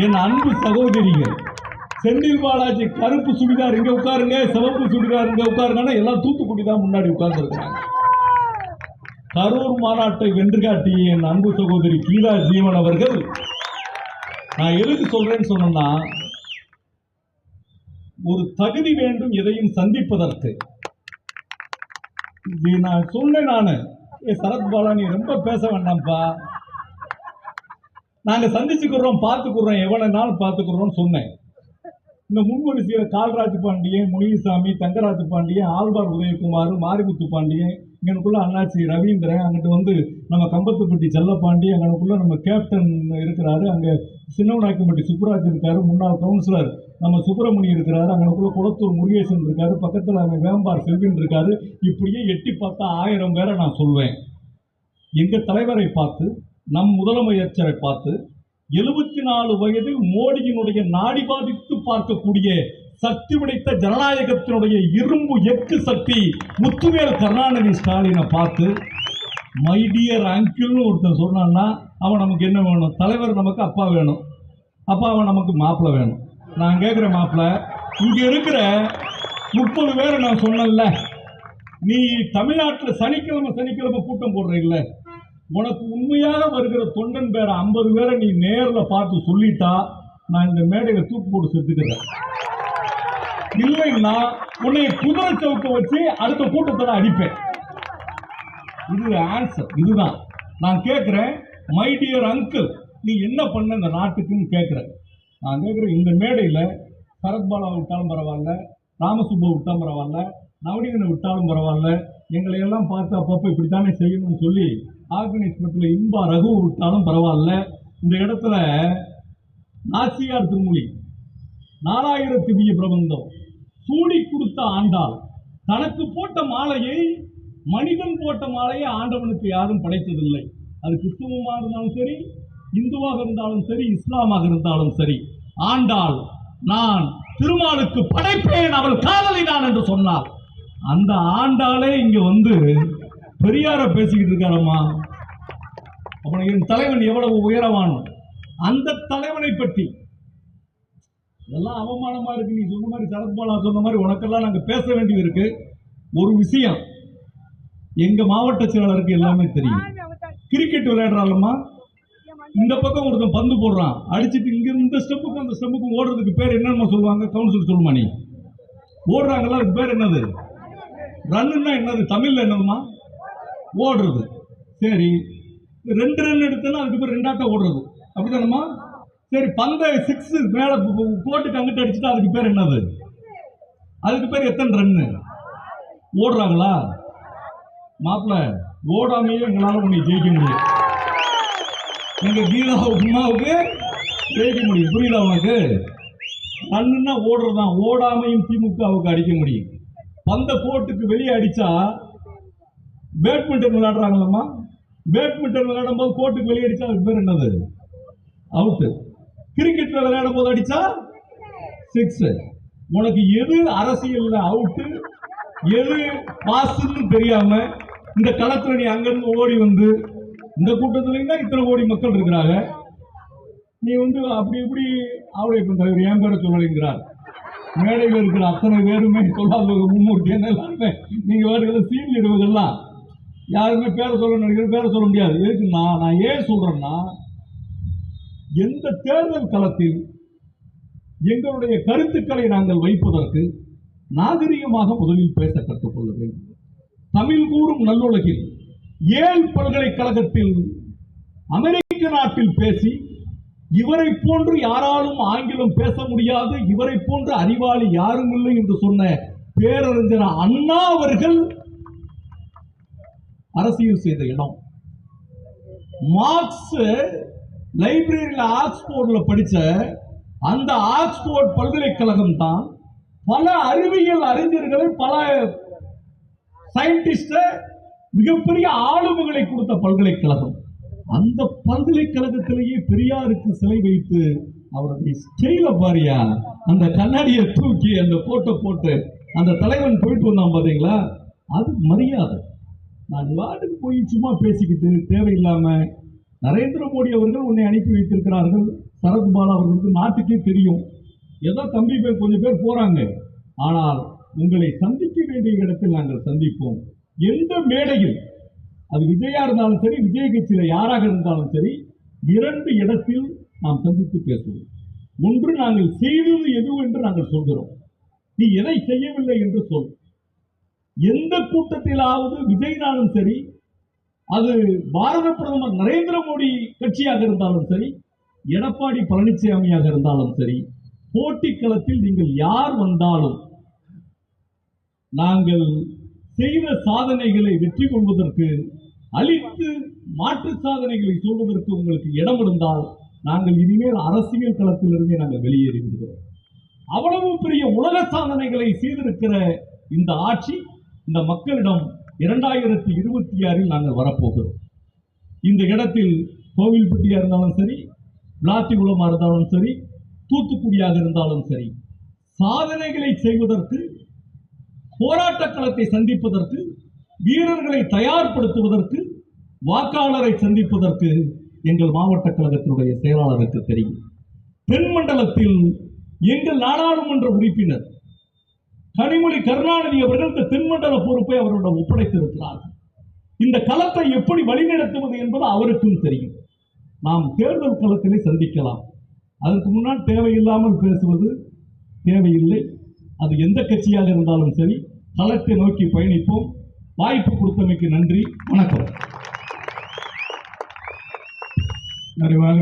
என் அன்பு சகோதரிகள் செந்தில் பாலாஜி கருப்பு சுடிதார் இங்க உட்காருங்க சிவப்பு சுடிதார் இங்க உட்காருங்கன்னா எல்லாம் தூத்துக்குடி தான் முன்னாடி உட்கார்ந்துருக்காங்க கரூர் மாநாட்டை வென்று காட்டிய என் அன்பு சகோதரி கீதா ஜீவன் அவர்கள் நான் எதுக்கு சொல்றேன்னு சொன்னா ஒரு தகுதி வேண்டும் எதையும் சந்திப்பதற்கு. நான் சொன்னேன் நானு. ஏ சரத்பாலா நீ ரொம்ப பேச வேண்டாம்ப்பா. நாங்க சந்திச்சுக்கிறோம் பார்த்துக்கிறோம் எவ்வளவு நாள் பார்த்துக்கிறோம்னு சொன்னேன். இந்த முன்வரிசையில் கால்ராஜ் பாண்டியன் முனிசாமி தங்கராஜ் பாண்டியன் ஆழ்வார் உதயகுமார் மாரிமுத்து பாண்டியன் இங்கனுக்குள்ள அண்ணாச்சி ரவீந்திரன் அங்கிட்டு வந்து நம்ம கம்பத்துப்பட்டி செல்லப்பாண்டி அங்கனுக்குள்ள நம்ம கேப்டன் இருக்கிறாரு. அங்க சின்னவனாக்கிப்பட்டி சுப்புராஜ் இருக்காரு முன்னாள் கவுன்சிலர். நம்ம சுப்பிரமணி இருக்கிறாரு அங்கனுக்குள்ள குளத்தூர் முருகேசன் இருக்காரு பக்கத்தில் அவன் வேம்பார் செல்வின் இருக்காரு. இப்படியே எட்டி பார்த்தா ஆயிரம் பேரை நான் சொல்வேன். எங்க தலைவரை பார்த்து நம் முதலமைச்சரை பார்த்து எழுபத்தி நாலு வயதில் மோடியினுடைய நாடி பாதித்து பார்க்கக்கூடிய சக்தி உடைத்த ஜனநாயகத்தினுடைய இரும்பு எக்கு சக்தி முத்துவேல் கருணாநிதி ஸ்டாலினை பார்த்து மை டியர் அங்கிள்னு ஒருத்தன் சொன்னான்னா அவன் நமக்கு என்ன வேணும்? தலைவர் நமக்கு அப்பா வேணும். அப்பா அவன் நமக்கு மாப்பிள்ளை வேணும். நான் கேட்குற மாப்பிள்ளை இங்கே இருக்கிற முப்பது பேரை நான் சொன்னேன்ல. நீ தமிழ்நாட்டில் சனிக்கிழமை சனிக்கிழமை கூட்டம் போடுறீங்களே உனக்கு உண்மையாக வருகிற தொண்டன் பேரை ஐம்பது பேரை நீ நேரில் பார்த்து சொல்லிட்டா நான் இந்த மேடையில் தூக்கு போட்டு செத்துக்கிறேன். இல்லைன்னா உன்னை குதிரை சவுக்க வச்சு அடுத்த கூட்டத்தில் அடிப்பேன். இது ஆன்சர் இதுதான். நான் கேட்குறேன் மை டியர் அங்கிள் நீ என்ன பண்ண இந்த நாட்டுக்குன்னு கேட்குறேன் நான் கேட்குறேன் இந்த மேடையில் சரத்பாலா விட்டாலும் பரவாயில்ல ராமசுப்பா விட்டாலும் பரவாயில்ல நவநீதனை விட்டாலும் பரவாயில்ல. எங்களை எல்லாம் பார்த்து அப்பப்போ இப்படித்தானே செய்யணும்னு சொல்லி ஆர்கனைஸ் பட்டில் இன்பா ரகு விட்டாலும் பரவாயில்ல. இந்த இடத்துல நாசியார் திருமொழி நாலாயிரம் திவ்ய பிரபந்தம் சூடி கொடுத்த ஆண்டாள் தனக்கு போட்ட மாலையை மனிதன் போட்ட மாலையை ஆண்டவனுக்கு யாரும் படைத்ததில்லை. அது கிறிஸ்துவமாக இருந்தாலும் சரி இந்துவாக இருந்தாலும் சரி இஸ்லாமாக இருந்தாலும் சரி ஆண்டாள் நான் திருமாலுக்கு படைப்பேன் அவள் காதலி நான் என்று சொன்னாள். அந்த ஆண்டாளே இங்க வந்து பெரியார பேசிக்கிட்டு இருக்காரம்மா. அப்புறம் என் தலைவன் எவ்வளவு உயரவான்? அந்த தலைவனை பற்றி. இதெல்லாம் அவமானமா இருக்கு. நீ சொன்ன மாதிரி சரத்பாலா சொன்ன மாதிரி உனக்கெல்லாம் நாங்கள் பேச வேண்டியது இருக்கு. ஒரு விஷயம். எங்க மாவட்ட செயலாளருக்கு எல்லாமே தெரியும். கிரிக்கெட் விளையாடுறாளம்மா. இந்த பக்கம் ஒருத்தன் பந்து போடுறான். அடிச்சுட்டு இங்க இந்த ஸ்டெப்புக்கும் அந்த ஸ்டெப்புக்கும் ஓடுறதுக்கு பேர் என்னன்னு சொல்லுவாங்க? கவுன்சில் சொல்லுமா நீ? ஓடுறாங்கல்ல அதுக்கு பேர் என்னது? ரன்னுன்னா என்னது? தமிழில் என்னதுமா ஓடுறது. சரி. ரெண்டு ரன் எடுத்தேன்னா அதுக்கு பேர் ரெண்டாட்டம் ஓடுறது. அப்படிதானம்மா சரி பந்தை சிக்ஸ் மேலே பு- பு- கோட்டுக்கு அங்கிட்டு அடிச்சுட்டா அதுக்கு பேர் என்னது? அதுக்கு பேர் எத்தனை ரன்னு ஓடுறாங்களா? மாப்பிள்ள ஓடாமையே எங்களால் உன்னை ஜெயிக்க முடியும். எங்கள் கீதா உமாவுக்கு ஜெயிக்க முடியும். புரியுதா உனக்கு? ரன்னுன்னா ஓடுறதுதான். ஓடாமையும் திமுகவுக்கு அடிக்க முடியும். பந்த கோர்ட்டுக்கு வெளியே அடிச்சா பேட்மிண்டன் விளையாடுறாங்களம்மா? பேட்மிண்டன் விளையாடும் போது கோர்ட்டுக்கு வெளியே அடிச்சா அதுக்கு பேர் என்னது? அவுட்டு கிரிக்கெட்ல விளையாடும் போது அடிச்சா சிக்ஸ் உனக்கு எது அரசியல்ல அவுட்டு எது பாசுன்னு தெரியாம இந்த களத்துல நீ அங்கிருந்து ஓடி வந்து இந்த கூட்டத்துலயும் தான் இத்தனை கோடி மக்கள் இருக்கிறாங்க. நீ வந்து அப்படி இப்படி அவளை பண்ற என் பேரை சொல்லலைங்கிறார். மேடையில் இருக்கிற அத்தனை பேருமே சொல்லாதவங்க மும்மூர்த்தி என்ன எல்லாருமே? நீங்கள் வேறு சீனியர்கள்லாம் யாருமே பேரை சொல்ல நினைக்கிற பேரை சொல்ல முடியாது. எதுக்குன்னா நான் ஏன் சொல்றேன்னா எந்த தேர்தல் களத்தில் எங்களுடைய கருத்துக்களை நாங்கள் வைப்பதற்கு நாகரிகமாக முதலில் பேச கற்றுக்கொள்ள வேண்டும். தமிழ் கூறும் நல்லுலகில் ஏல் பல்கலைக்கழகத்தில் அமெரிக்க நாட்டில் பேசி இவரை போன்று யாராலும் ஆங்கிலம் பேச முடியாது இவரை போன்று அறிவாளி யாரும் இல்லை என்று சொன்ன பேரறிஞர் அண்ணா அவர்கள் அரசியல் செய்த இடம். மார்க்ஸ் லைப்ரரியில் ஆக்ஸ்போர்ட்ல படிச்ச அந்த ஆக்ஸ்போர்ட் பல்கலைக்கழகம் தான் பல அறிவியல் அறிஞர்களை பல சயின்டிஸ்ட மிகப்பெரிய ஆளுமைகளை கொடுத்த பல்கலைக்கழகம். அந்த பல்கலைக்கழகத்திலேயே பெரியாருக்கு சிலை வைத்து அவருடைய ஸ்டைல பாரியா. அந்த கண்ணாடியை தூக்கி அந்த போட்டோ போட்டு அந்த தலைவன் போயிட்டு வந்தான் பார்த்தீங்களா அது மரியாதை. நான் வாட்டுக்கு போய் சும்மா பேசிக்கிட்டு தேவையில்லாம நரேந்திர மோடி அவர்கள் உன்னை அனுப்பி வைத்திருக்கிறார்கள். சரத்பாலா அவர்களுக்கு நாட்டுக்கே தெரியும். ஏதோ தம்பி பேர் கொஞ்சம் பேர் போறாங்க. ஆனால் உங்களை சந்திக்க வேண்டிய இடத்தில் நாங்கள் சந்திப்போம். எந்த மேடையில்? அது விஜயா இருந்தாலும் சரி விஜய் கட்சியில யாராக இருந்தாலும் சரி இரண்டு இடத்தில் நாம் சந்தித்து பேசுவோம். ஒன்று நாங்கள் செய்தது எது என்று நாங்கள் சொல்கிறோம். நீ எதை செய்யவில்லை என்று சொல். எந்த கூட்டத்திலாவது விஜய்னாலும் சரி அது பாரத பிரதமர் நரேந்திர மோடி கட்சியாக இருந்தாலும் சரி எடப்பாடி பழனிசாமியாக இருந்தாலும் சரி போட்டி களத்தில் நீங்கள் யார் வந்தாலும் நாங்கள் செய்த சாதனைகளை வெற்றி கொள்வதற்கு அழித்து மாற்று சாதனைகளை சொல்வதற்கு உங்களுக்கு இடம் இருந்தால் நாங்கள் இனிமேல் அரசியல் களத்திலிருந்தே நாங்கள் வெளியேறி விடுகிறோம். அவ்வளவு பெரிய உலக சாதனைகளை செய்திருக்கிற இந்த ஆட்சி இந்த மக்களிடம் இரண்டாயிரத்தி இருபத்தி ஆறில் நாங்கள் வரப்போகிறோம். இந்த இடத்தில் கோவில்பட்டியா இருந்தாலும் சரி விளாத்திகுளமா இருந்தாலும் சரி தூத்துக்குடியாக இருந்தாலும் சரி சாதனைகளை செய்வதற்கு போராட்ட களத்தை சந்திப்பதற்கு வீரர்களை தயார்படுத்துவதற்கு வாக்காளரை சந்திப்பதற்கு எங்கள் மாவட்ட கழகத்தினுடைய செயலாளருக்கு தெரியும். தென்மண்டலத்தில் எங்கள் நாடாளுமன்ற உறுப்பினர் கனிமொழி கருணாநிதி அவர்கள் இந்த தென்மண்டல பொறுப்பை அவரிடம் ஒப்படைத்திருக்கிறார்கள். இந்த களத்தை எப்படி வழிநடத்துவது என்பது அவருக்கும் தெரியும். நாம் தேர்தல் களத்திலே சந்திக்கலாம். அதற்கு முன்னால் தேவையில்லாமல் பேசுவது தேவையில்லை. அது எந்த கட்சியாக இருந்தாலும் சரி களத்தை நோக்கி பயணிப்போம். வாய்ப்பு கொடுத்தமைக்கு நன்றி வணக்கம். நிறைவாக